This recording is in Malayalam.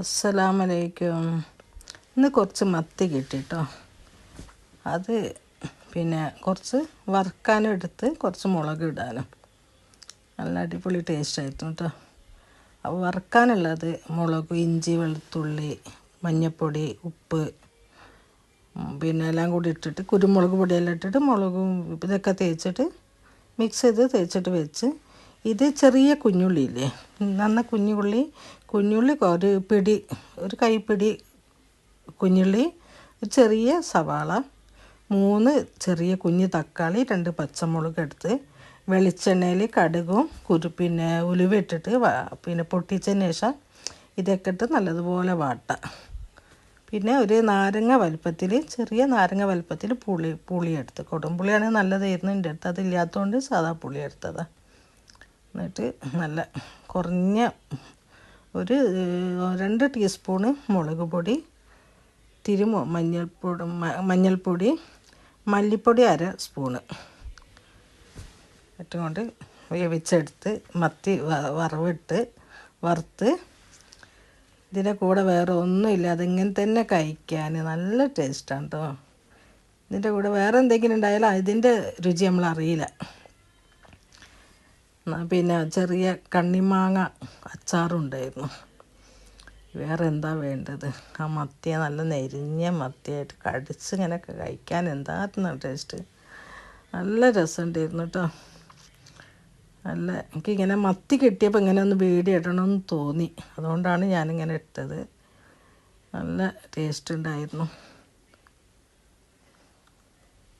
അസ്സലാമലൈക്കും. ഇന്ന് കുറച്ച് മത്തി കിട്ടിട്ടോ. അത് പിന്നെ കുറച്ച് വറുക്കാനും എടുത്ത് കുറച്ച് മുളക് ഇടാനും. നല്ല അടിപൊളി ടേസ്റ്റ് ആയിരുന്നു കേട്ടോ അപ്പോൾ വറുക്കാനുള്ളത് മുളക് ഇഞ്ചി വെളുത്തുള്ളി മഞ്ഞൾപ്പൊടി ഉപ്പ് പിന്നെ എല്ലാം കൂടി ഇട്ടിട്ട് കുരുമുളക് പൊടിയെല്ലാം ഇട്ടിട്ട് മുളകും ഇതൊക്കെ തേച്ചിട്ട് മിക്സ് ചെയ്ത് തേച്ചിട്ട് വെച്ച് ഇത് ചെറിയ കുഞ്ഞുള്ളിയില്ലേ? നന്ന കുഞ്ഞുള്ളി കുഞ്ഞുള്ളി ഒരു പിടി ഒരു കൈപ്പിടി കുഞ്ഞുള്ളി ഒരു ചെറിയ സവാള മൂന്ന് ചെറിയ കുഞ്ഞ് തക്കാളി രണ്ട് പച്ചമുളക് എടുത്ത് വെളിച്ചെണ്ണയിൽ കടുകും കുരു പിന്നെ ഉലുവ ഇട്ടിട്ട് പിന്നെ പൊട്ടിച്ചതിന് ശേഷം ഇതൊക്കെ ഇട്ട് നല്ലതുപോലെ വാട്ട. പിന്നെ ഒരു നാരങ്ങ വലുപ്പത്തിൽ ചെറിയ നാരങ്ങ വലുപ്പത്തിൽ പുളി പുളി എടുത്ത് കൊടുമ്പുളിയാണെങ്കിൽ നല്ലതായിരുന്നു. എന്റെ അടുത്ത് അതില്ലാത്തതുകൊണ്ട് സാധാ പുളി എന്നിട്ട് നല്ല കുറഞ്ഞ ഒരു രണ്ട് ടീസ്പൂണ് മുളക് പൊടി തിരുമോ മഞ്ഞൾപ്പൊടി മഞ്ഞൾപ്പൊടി മല്ലിപ്പൊടി അര സ്പൂണ് ഏറ്റവും കൊണ്ട് വേവിച്ചെടുത്ത് മത്തി വറവിട്ട് വറുത്ത് ഇതിന്റെ കൂടെ വേറെ ഒന്നുമില്ല. അതിങ്ങനെ തന്നെ കഴിക്കാൻ നല്ല ടേസ്റ്റാണ് കേട്ടോ ഇതിന്റെ കൂടെ വേറെ എന്തെങ്കിലും ഉണ്ടായാലും അതിന്റെ രുചി നമ്മൾ അറിയില്ല പിന്നെ ചെറിയ കണ്ണിമാങ്ങ അച്ചാറുണ്ടായിരുന്നു. വേറെ എന്താ വേണ്ടത്? ആ മത്തിയ നല്ല നെരിഞ്ഞ മത്തിയായിട്ട് കടിച്ച് ഇങ്ങനെയൊക്കെ കഴിക്കാൻ എന്തായിരുന്നു ടേസ്റ്റ് നല്ല രസമുണ്ടായിരുന്നു കേട്ടോ നല്ല എനിക്കിങ്ങനെ മത്തി കിട്ടിയപ്പോൾ ഇങ്ങനെ ഒന്ന് വീഡിയോ ഇടണമെന്ന് തോന്നി. അതുകൊണ്ടാണ് ഞാനിങ്ങനെ ഇട്ടത്. നല്ല ടേസ്റ്റ് ഉണ്ടായിരുന്നു.